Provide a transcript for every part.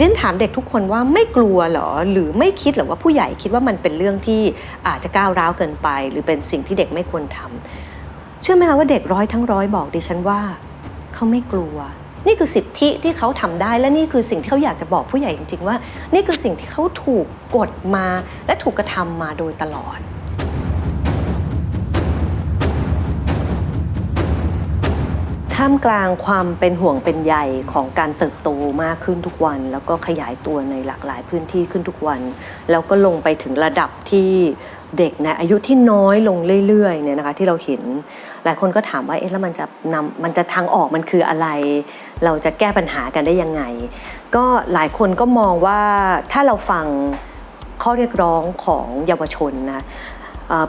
เดนถามเด็กทุกคนว่าไม่กลัวเหรอ หรือไม่คิดเหรอว่าผู้ใหญ่คิดว่ามันเป็นเรื่องที่อาจจะก้าวร้าวเกินไป หรือเป็นสิ่งที่เด็กไม่ควรทำเชื่อไหมคะว่าเด็กร้อยทั้งร้อยบอกดิฉันว่าเขาไม่กลัว นี่คือสิทธิที่เขาทำได้และนี่คือสิ่งที่เขาอยากจะบอกผู้ใหญ่จริง ๆ ว่า นี่คือสิ่งที่เขาถูกกดมา และถูกกระทำมาโดยตลอด ท่ามกลางความเป็นห่วงเป็นใยของการเติบโตมากขึ้นทุกวัน แล้วก็ขยายตัวในหลากหลายพื้นที่ขึ้นทุกวัน แล้วก็ลงไปถึงระดับที่เด็กในอายุที่น้อยลงเรื่อยๆเนี่ยนะคะที่เราเห็น หลายคนก็ถามว่าเอ๊ะแล้วมันจะนำมันจะทางออกมันคืออะไร เราจะแก้ปัญหากันได้ยังไง ก็หลายคนก็มองว่าถ้าเราฟังข้อเรียกร้องของเยาวชนนะ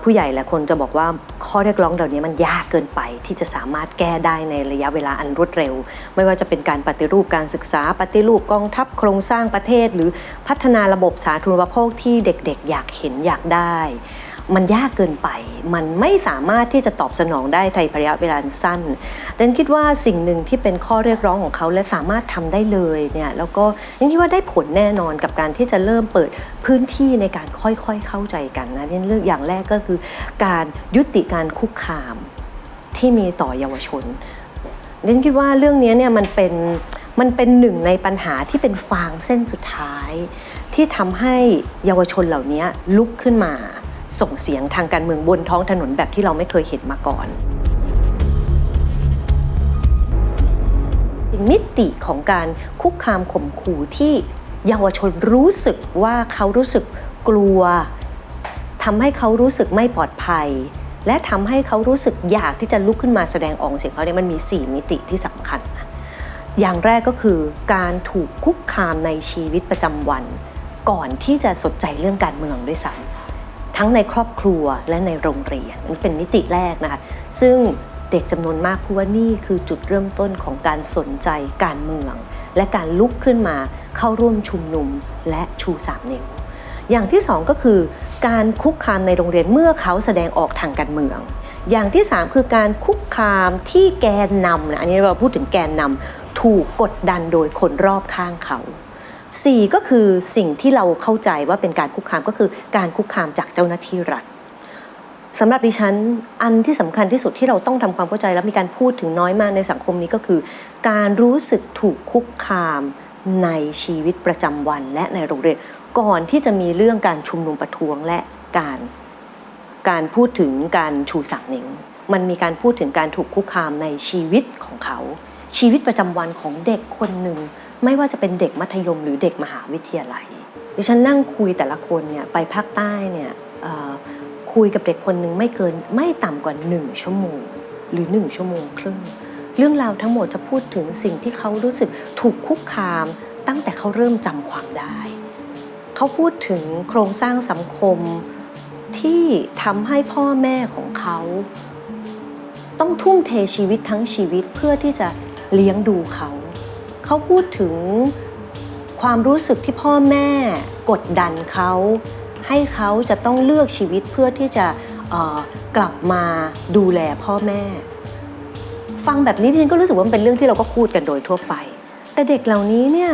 ผู้ใหญ่หลายคนจะบอกว่าข้อเรียกร้องเหล่านี้มันยากเกินไปที่จะสามารถแก้ได้ในระยะเวลาอันรวดเร็ว ไม่ว่าจะเป็นการปฏิรูปการศึกษา ปฏิรูปกองทัพโครงสร้างประเทศ หรือพัฒนาระบบสาธารณูปโภคที่เด็กๆ อยากเห็นอยากได้ มันยากเกินไป มันไม่สามารถที่จะตอบสนองได้ในระยะเวลาสั้นแต่คิดว่าสิ่งหนึ่งที่เป็นข้อเรียกร้องของเขาและสามารถทำได้เลยเนี่ยแล้วก็ยังคิดว่าได้ผลแน่นอนกับการที่จะเริ่มเปิดพื้นที่ในการค่อยๆเข้าใจกันนะเรื่องอย่างแรกก็คือ การยุติการคุกคามที่มีต่อเยาวชนเรนคิดว่าเรื่องนี้เนี่ยมันเป็นมันเป็นหนึ่งในปัญหาที่เป็นฟางเส้นสุดท้าย ที่ทำให้เยาวชนเหล่านี้ลุกขึ้นมา ส่งเสียงทางการเมืองบนท้องถนนแบบที่เราไม่เคยเห็นมาก่อนมิติของการคุกคามข่มขู่ที่เยาวชนรู้สึกว่าเขารู้สึกกลัวทำให้เขารู้สึกไม่ปลอดภัย และทำให้เขารู้สึกอยากที่จะลุกขึ้นมาแสดงออกเสียงเขาเนี่ยมันมี 4 มิติที่สำคัญ อย่างแรกก็คือการถูกคุกคามในชีวิตประจำวัน ก่อนที่จะสนใจเรื่องการเมืองด้วยซ้ำ ทั้งในครอบครัวและในโรงเรียนนี่เป็นมิติแรกนะคะซึ่งเด็กจำนวนมากพูดว่านี่คือจุดเริ่มต้นของการสนใจการเมือง และการลุกขึ้นมาเข้าร่วมชุมนุมและชูสามนิ้วอย่างที่สองก็คือการคุกคามในโรงเรียนเมื่อเขาแสดงออกทางการเมือง อย่างที่สามคือการคุกคามที่แกนนำนะอันนี้เราพูดถึงแกนนำถูกกดดันโดยคนรอบข้างเขา สี่ก็คือสิ่งที่เราเข้าใจว่าเป็นการคุกคามก็คือการคุกคามจากเจ้าหน้าที่รัฐสำหรับดิฉันอันที่สำคัญที่สุดที่เราต้องทำความเข้าใจและมีการพูดถึงน้อยมากในสังคมนี้ก็คือ การรู้สึกถูกคุกคามในชีวิตประจำวันและในโรงเรียนก่อนที่จะมีเรื่องการชุมนุมประท้วงและการ การพูดถึงการชูสามนิ้วมันมีการพูดถึงการถูกคุกคามในชีวิตของเขา ชีวิตประจำวันของเด็กคนหนึ่ง ไม่ว่าจะเป็นเด็กมัธยมหรือเด็กมหาวิทยาลัย ดิฉันนั่งคุยแต่ละคนเนี่ยไปภาคใต้เนี่ยคุยกับเด็กคนหนึ่งไม่เกินไม่ต่ำกว่าหนึ่งชั่วโมง หรือหนึ่งชั่วโมงครึ่ง เรื่องราวทั้งหมดจะพูดถึงสิ่งที่เขารู้สึกถูกคุกคาม ตั้งแต่เขาเริ่มจำความได้ เขาพูดถึงโครงสร้างสังคมที่ทำให้พ่อแม่ของเขา ต้องทุ่มเทชีวิตทั้งชีวิตเพื่อที่จะเลี้ยงดูเขา เขาพูดถึงความรู้สึกที่พ่อแม่กดดันเขาให้เขาจะต้องเลือกชีวิตเพื่อที่จะกลับมาดูแลพ่อแม่ ฟังแบบนี้ดิฉันก็รู้สึกว่ามันเป็นเรื่องที่เราก็พูดกันโดยทั่วไป แต่เด็กเหล่านี้เนี่ย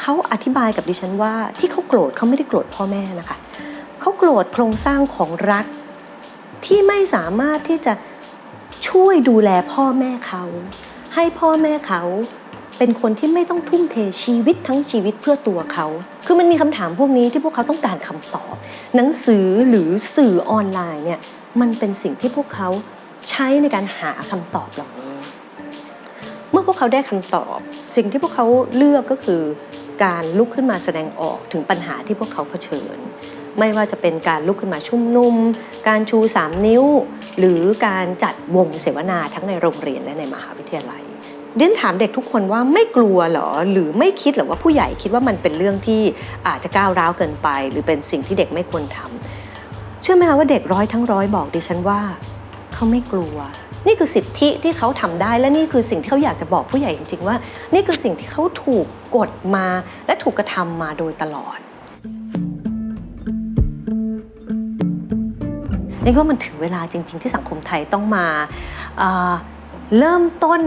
เขาอธิบายกับดิฉันว่าที่เขาโกรธเขาไม่ได้โกรธพ่อแม่นะคะเขาโกรธโครงสร้างของรัฐที่ไม่สามารถที่จะช่วยดูแลพ่อแม่เขา ให้พ่อแม่เขา เป็นคนที่ไม่ต้องทุ่มเทชีวิตทั้งชีวิตเพื่อตัวเขา คือมันมีคำถามพวกนี้ที่พวกเขาต้องการคำตอบ หนังสือหรือสื่อออนไลน์เนี่ยมันเป็นสิ่งที่พวกเขาใช้ในการหาคำตอบเหล่านี้ เมื่อพวกเขาได้คำตอบ สิ่งที่พวกเขาเลือกก็คือ การลุกขึ้นมาแสดงออกถึงปัญหาที่พวกเขาเผชิญ ไม่ว่าจะเป็นการลุกขึ้นมาชุมนุม การชูสามนิ้ว หรือการจัดวงเสวนาทั้งในโรงเรียนและในมหาวิทยาลัย ดียนถามเด็กทุกคนว่าไม่กลัวเหรอ หรือไม่คิดเหรอว่าผู้ใหญ่คิดว่ามันเป็นเรื่องที่อาจจะก้าวร้าวเกินไป หรือเป็นสิ่งที่เด็กไม่ควรทำเชื่อไหมคะว่าเด็กร้อยทั้งร้อยบอกดิฉันว่าเขาไม่กลัว นี่คือสิทธิที่เขาทำได้และนี่คือสิ่งที่เขาอยากจะบอกผู้ใหญ่จริง ๆ ว่า นี่คือสิ่งที่เขาถูกกดมา และถูกกระทำมาโดยตลอดนี่ก็มันถึงเวลาจริง ๆ ที่สังคมไทยต้องมาเอ่อเริ่มต้น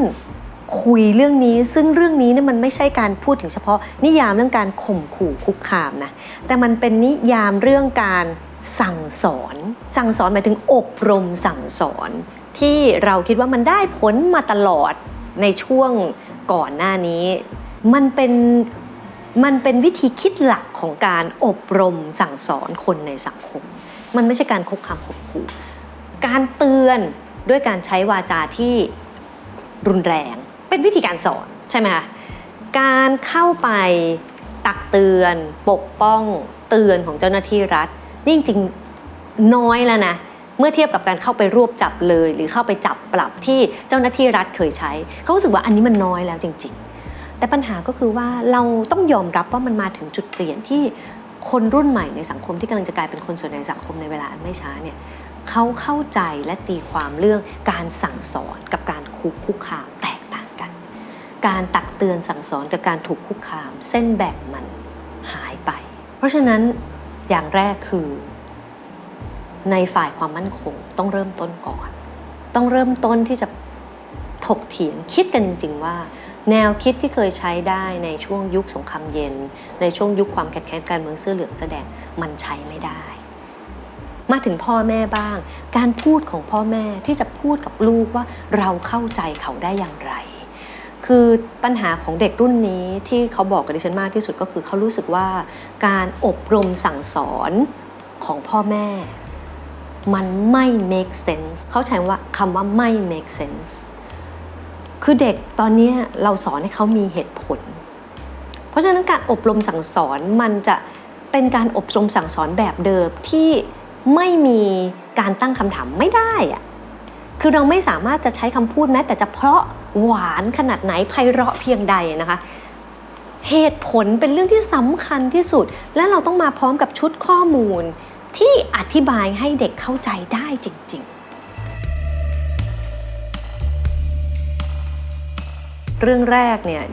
คุยเรื่องนี้ ซึ่งเรื่องนี้เนี่ยมันไม่ใช่การพูดถึงเฉพาะ นิยามเรื่องการข่มขู่คุกคามนะแต่มันเป็นนิยามเรื่องการสั่งสอน สั่งสอนหมายถึงอบรมสั่งสอน ที่เราคิดว่ามันได้ผลมาตลอดในช่วงก่อนหน้านี้ มันเป็นมันเป็นวิธีคิดหลักของการอบรมสั่งสอนคนในสังคม มันไม่ใช่การคุกคามข่มขู่การเตือนด้วยการใช้วาจาที่รุนแรง เป็นวิธีการสอนใช่ไหมคะการเข้าไปตักเตือน ปกป้องเตือนของเจ้าหน้าที่รัฐนี่จริงๆน้อยแล้วนะเมื่อเทียบกับการเข้าไปรวบจับเลย หรือเข้าไปจับปรับที่เจ้าหน้าที่รัฐเคยใช้ เขารู้สึกว่าอันนี้มันน้อยแล้วจริง ๆ แต่ปัญหาก็คือว่าเราต้องยอมรับว่ามันมาถึงจุดเปลี่ยนที่คนรุ่นใหม่ในสังคมที่กำลังจะกลายเป็นคนส่วนใหญ่สังคมในเวลาอันไม่ช้าเนี่ยเขาเข้าใจและตีความเรื่องการสั่งสอนกับการคุกคุกคามแตก การตักเตือนสั่งสอนกับการถูกคุกคาม เส้นแบ่งมันหายไป เพราะฉะนั้นอย่างแรกคือ ในฝ่ายความมั่นคงต้องเริ่มต้นก่อน ต้องเริ่มต้นที่จะถกเถียงคิดกันจริง ๆ ว่า แนวคิดที่เคยใช้ได้ในช่วงยุคสงครามเย็น ในช่วงยุคความขัดแย้งการเมืองเสื้อเหลืองแสดงมันใช้ไม่ได้ มาถึงพ่อแม่บ้าง การพูดของพ่อแม่ที่จะพูดกับลูกว่าเราเข้าใจเขาได้อย่างไร คือปัญหาของเด็กรุ่นนี้ที่เขาบอกกับดิฉันมากที่สุดก็คือเขารู้สึกว่าการอบรมสั่งสอนของพ่อแม่ มันไม่ make sense เขาใช้ว่าคำว่าไม่ make sense คือเด็กตอนนี้เราสอนให้เขามีเหตุผล เพราะฉะนั้นการอบรมสั่งสอนมันจะเป็นการอบรมสั่งสอนแบบเดิมที่ไม่มีการตั้งคำถามไม่ได้อะ คือเราไม่สามารถจะใช้คำพูดแม้แต่จะเพราะหวานขนาดไหนไพเราะเพียงใดนะคะ เหตุผลเป็นเรื่องที่สำคัญที่สุด และเราต้องมาพร้อมกับชุดข้อมูล ที่อธิบายให้เด็กเข้าใจได้จริง ๆ เรื่องแรกเนี่ย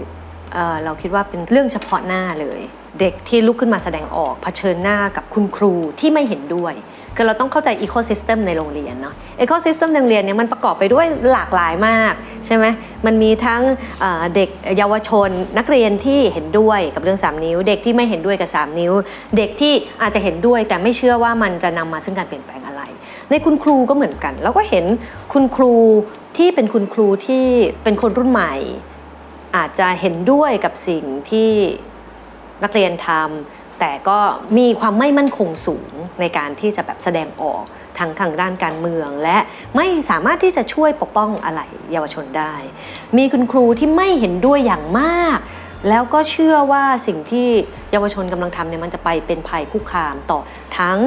เอ่อเราคิดว่าเป็นเรื่องเฉพาะหน้าเลย เด็กที่ลุกขึ้นมาแสดงออกเผชิญหน้ากับคุณครูที่ไม่เห็นด้วย คือเราต้องเข้าใจอีโคซิสเต็มในโรงเรียนเนาะอีโคซิสเต็มในโรงเรียนเนี่ยมันประกอบไปด้วยหลากหลายมากใช่ไหมมันมีทั้งเอ่อเด็กเยาวชนนักเรียนที่เห็นด้วยกับเรื่อง 3 นิ้ว เด็กที่ไม่เห็นด้วยกับ 3 นิ้ว เด็กที่อาจจะเห็นด้วยแต่ไม่เชื่อว่ามันจะนำมาซึ่งการเปลี่ยนแปลงอะไร ในคุณครูก็เหมือนกันเราก็เห็นคุณครูที่เป็นคุณครูที่เป็นคนรุ่นใหม่ อาจจะเห็นด้วยกับสิ่งที่นักเรียนทำแต่ก็มีความไม่มั่นคงสูงในการที่จะแบบแสดงออกทางทางด้านการเมือง และไม่สามารถที่จะช่วยปกป้องอะไรเยาวชนได้ มีคุณครูที่ไม่เห็นด้วยอย่างมาก แล้วก็เชื่อว่าสิ่งที่เยาวชนกำลังทำเนี่ยมันจะไปเป็นภัยคุกคามต่อทั้ง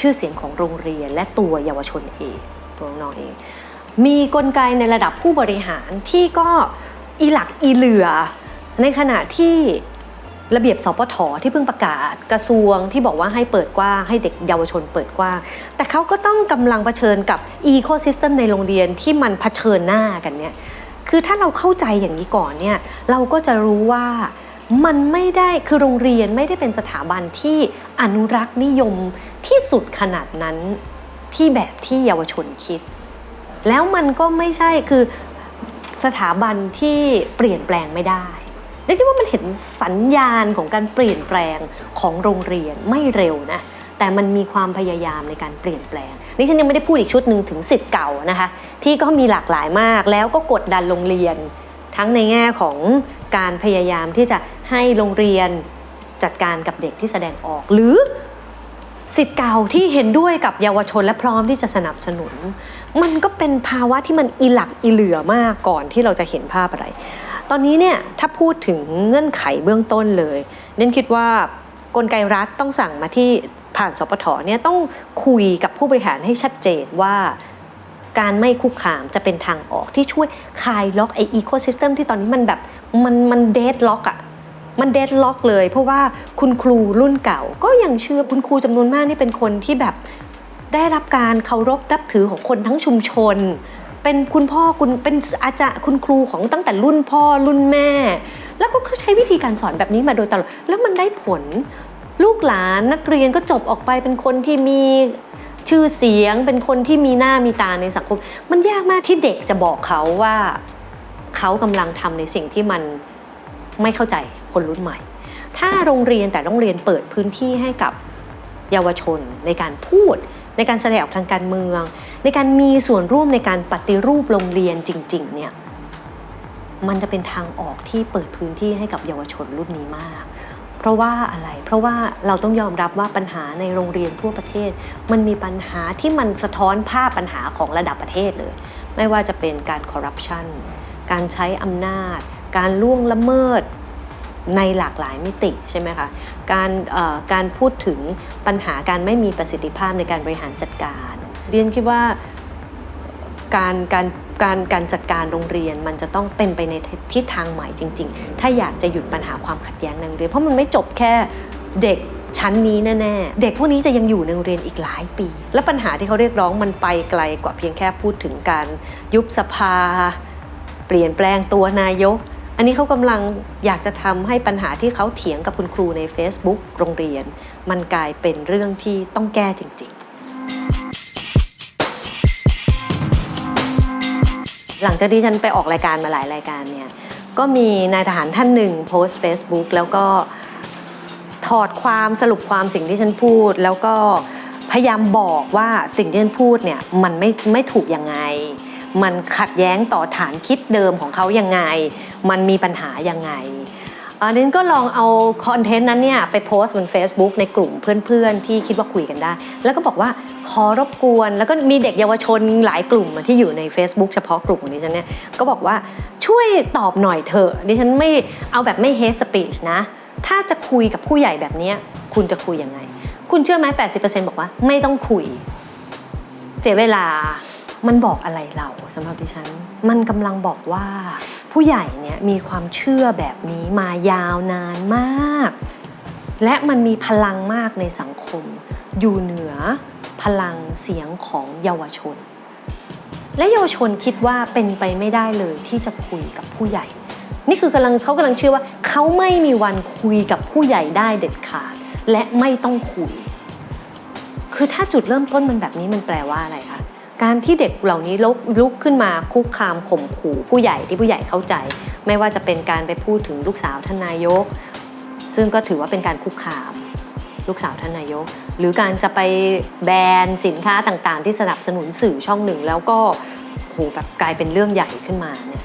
ชื่อเสียงของโรงเรียนและตัวเยาวชนเองตัวน้องเอง มีกลไกในระดับผู้บริหารที่ก็ อีหลักอีเหลือ ในขณะที่ระเบียบสปทที่เพิ่งประกาศกระทรวงที่บอกว่าให้เปิดกว้างให้เด็กเยาวชนเปิดกว้าง แต่เขาก็ต้องกำลังเผชิญกับอีโคซิสเต็มในโรงเรียนที่มันเผชิญหน้ากันเนี่ยคือถ้าเราเข้าใจอย่างนี้ก่อนเนี่ยเราก็จะรู้ว่ามันไม่ได้คือโรงเรียนไม่ได้เป็นสถาบันที่อนุรักษ์นิยมที่สุดขนาดนั้นที่แบบที่เยาวชนคิด แล้วมันก็ไม่ใช่คือ สถาบันที่เปลี่ยนแปลงไม่ได้ได้คิดว่ามันเห็นสัญญาณของการเปลี่ยนแปลงของโรงเรียนไม่เร็วนะแต่มันมีความพยายามในการเปลี่ยนแปลง นี่ฉันยังไม่ได้พูดอีกชุดหนึ่งถึงสิทธิ์เก่านะคะ ที่ก็มีหลากหลายมาก แล้วก็กดดันโรงเรียน ทั้งในแง่ของการพยายามที่จะให้โรงเรียนจัดการกับเด็กที่แสดงออก หรือสิทธิ์เก่าที่เห็นด้วยกับเยาวชนและพร้อมที่จะสนับสนุน มันก็เป็นภาวะที่มันอีหลักอีเหลือมากก่อนที่เราจะเห็นภาพอะไร ตอนนี้เนี่ยถ้าพูดถึงเงื่อนไขเบื้องต้นเลย เน้นคิดว่ากลไกรัฐต้องสั่งมาที่ผ่านสปทเนี่ยต้องคุยกับผู้บริหารให้ชัดเจนว่าการไม่คุกคามจะเป็นทางออกที่ช่วยคลายล็อกไออีโคซิสเต็มที่ตอนนี้มันแบบมันมันเดดล็อกอะมันเดดล็อกเลย เพราะว่าคุณครูรุ่นเก่าก็ยังเชื่อคุณครูจำนวนมากนี่เป็นคนที่แบบ ได้รับการเคารพนับถือของคนทั้งชุมชน เป็นคุณพ่อคุณเป็นอาจารย์คุณครูของตั้งแต่รุ่นพ่อรุ่นแม่ แล้วก็เขาใช้วิธีการสอนแบบนี้มาโดยตลอดแล้วมันได้ผล ลูกหลานนักเรียนก็จบออกไปเป็นคนที่มีชื่อเสียงเป็นคนที่มีหน้ามีตาในสังคม มันยากมากที่เด็กจะบอกเขาว่าเขากำลังทำในสิ่งที่มันไม่เข้าใจคนรุ่นใหม่ ถ้าโรงเรียนแต่โรงเรียนเปิดพื้นที่ให้กับเยาวชนในการพูด ในการแสดงออกทางการเมือง ในการมีส่วนร่วมในการปฏิรูปโรงเรียนจริง ๆ เนี่ยมันจะเป็นทางออกที่เปิดพื้นที่ให้กับเยาวชนรุ่นนี้มาก เพราะว่าอะไร เพราะว่าเราต้องยอมรับว่าปัญหาในโรงเรียนทั่วประเทศ มันมีปัญหาที่มันสะท้อนภาพปัญหาของระดับประเทศเลย ไม่ว่าจะเป็นการคอร์รัปชันการใช้อำนาจ การล่วงละเมิด ในหลากหลายมิติใช่ไหมคะการการพูดถึงปัญหาการไม่มีประสิทธิภาพในการบริหารจัดการเรียนคิดว่าการการการการจัดการโรงเรียนมันจะต้องเป็นไปในทิศทางใหม่จริง ๆ ถ้าอยากจะหยุดปัญหาความขัดแย้งในโรงเรียน เพราะมันไม่จบแค่เด็กชั้นนี้แน่ๆ เด็กพวกนี้จะยังอยู่ในโรงเรียนอีกหลายปี และปัญหาที่เขาเรียกร้องมันไปไกลกว่าเพียงแค่พูดถึงการยุบสภา เปลี่ยนแปลงตัวนายก อันนี้เขากำลังอยากจะทำให้ปัญหาที่เขาเถียงกับคุณครูใน Facebook โรงเรียน มันกลายเป็นเรื่องที่ต้องแก้จริง ๆ หลังจากที่ฉันไปออกรายการมาหลายรายการเนี่ยก็มีนายทหารท่านหนึ่งโพสต์ Facebook แล้วก็ถอดความสรุปความสิ่งที่ฉันพูด แล้วก็พยายามบอกว่าสิ่งที่ฉันพูดเนี่ยมันไม่ไม่ถูกยังไง มันขัดแย้งต่อฐานคิดเดิมของเขายังไง มันมีปัญหายังไงอันนี้ก็ลองเอาคอนเทนต์นั้นเนี่ยไปโพสต์บน Facebook ในกลุ่มเพื่อนๆ ที่คิดว่าคุยกันได้ แล้วก็บอกว่าขอรบกวน แล้วก็มีเด็กเยาวชนหลายกลุ่มที่อยู่ใน Facebook เฉพาะกลุ่มของดิฉันเนี่ยก็บอกว่าช่วยตอบหน่อยเถอะดิฉันไม่เอาแบบไม่ hate speech นะ ถ้าจะคุยกับผู้ใหญ่แบบนี้คุณจะคุยยังไง คุณเชื่อไหม80%บอกว่าไม่ต้องคุย เสียเวลา มันบอกอะไรเราสำหรับดิฉัน มันกำลังบอกว่า ผู้ใหญ่เนี่ยมีความเชื่อแบบนี้มายาวนานมาก และมันมีพลังมากในสังคม อยู่เหนือพลังเสียงของเยาวชน และเยาวชนคิดว่าเป็นไปไม่ได้เลยที่จะคุยกับผู้ใหญ่ นี่คือกำลังเขากำลังเชื่อว่า เขาไม่มีวันคุยกับผู้ใหญ่ได้เด็ดขาด และไม่ต้องคุย คือถ้าจุดเริ่มต้นมันแบบนี้มันแปลว่าอะไรคะ การที่เด็กเหล่านี้ลุกลกขึ้นมาคุกคามข่มขู่ผู้ใหญ่ที่ผู้ใหญ่เข้าใจ ไม่ว่าจะเป็นการไปพูดถึงลูกสาวท่านนายก ซึ่งก็ถือว่าเป็นการคุกคามลูกสาวท่านนายก หรือการจะไปแบนสินค้าต่างๆ ที่สนับสนุนสื่อช่องหนึ่ง แล้วก็โหแบบกลายเป็นเรื่องใหญ่ขึ้นมาเนี่ย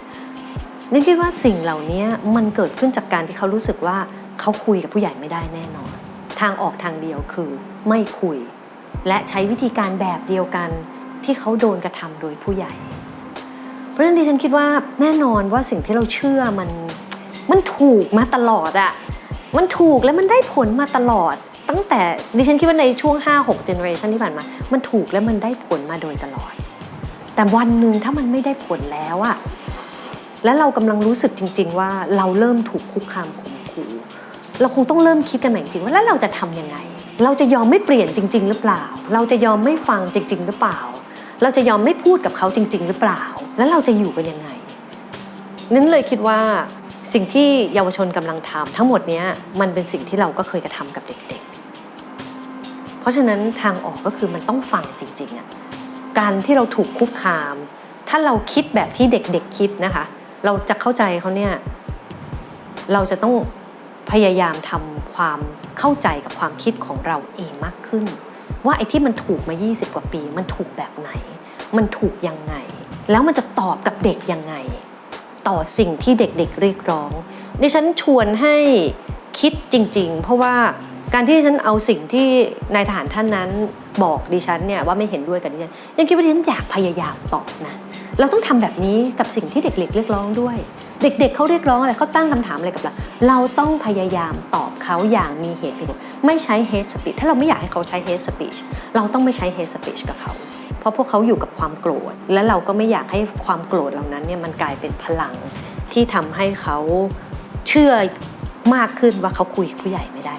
นี่คิดว่าสิ่งเหล่านี้มันเกิดขึ้นจากการที่เขารู้สึกว่าเขาคุยกับผู้ใหญ่ไม่ได้แน่นอน ทางออกทางเดียวคือไม่คุย และใช้วิธีการแบบเดียวกัน ที่เขาโดนกระทำโดยผู้ใหญ่ เพราะฉะนั้นดิฉันคิดว่าแน่นอนว่าสิ่งที่เราเชื่อมันมันถูกมาตลอดอะมันถูกและมันได้ผลมาตลอด ตั้งแต่ดิฉันคิดว่าในช่วง 5-6 generation ที่ผ่านมา มันถูกและมันได้ผลมาโดยตลอด แต่วันหนึ่งถ้ามันไม่ได้ผลแล้วอะและเรากำลังรู้สึกจริง ๆ ว่าเราเริ่มถูกคุกคามข่มขู่เราคงต้องเริ่มคิดกันใหม่จริงว่าแล้วเราจะทำยังไง เราจะยอมไม่เปลี่ยนจริง ๆ หรือเปล่า เราจะยอมไม่ฟังจริง ๆ หรือเปล่า เราจะยอมไม่พูดกับเขาจริง ๆ หรือเปล่า แล้วเราจะอยู่กันยังไง นั้นเลยคิดว่าสิ่งที่เยาวชนกำลังทำทั้งหมดนี้มันเป็นสิ่งที่เราก็เคยกระทำกับเด็ก ๆ เพราะฉะนั้นทางออกก็คือมันต้องฟังจริงๆอะการที่เราถูกคุกคาม ถ้าเราคิดแบบที่เด็กๆคิดนะคะ เราจะเข้าใจเขาเนี่ยเราจะต้องพยายามทำความเข้าใจกับความคิดของเราเองมากขึ้น ว่าไอ้ที่มันถูกมา 20 กว่าปีมันถูกแบบไหน มันถูกยังไง แล้วมันจะตอบกับเด็กยังไง ต่อสิ่งที่เด็กๆเรียกร้อง ดิฉันชวนให้คิดจริง ๆ เพราะว่าการที่ดิฉันเอาสิ่งที่นายทหารท่านนั้นบอกดิฉันเนี่ยว่าไม่เห็นด้วยกับดิฉันยังคิดว่าดิฉันอยากพยายามตอบนะเราต้องทำแบบนี้กับสิ่งที่เด็กๆเรียกร้องด้วย เด็กๆเขาเรียกร้องอะไรเขาตั้งคำถามอะไรกับเราเราต้องพยายามตอบเขาอย่างมีเหตุผลไม่ใช้ hate speech ถ้าเราไม่อยากให้เขาใช้ hate speech เราต้องไม่ใช้ hate speech กับเขา เพราะพวกเขาอยู่กับความโกรธ และเราก็ไม่อยากให้ความโกรธเหล่านั้นเนี่ยมันกลายเป็นพลังที่ทำให้เขาเชื่อมากขึ้นว่าเขาคุยกับผู้ใหญ่ไม่ได้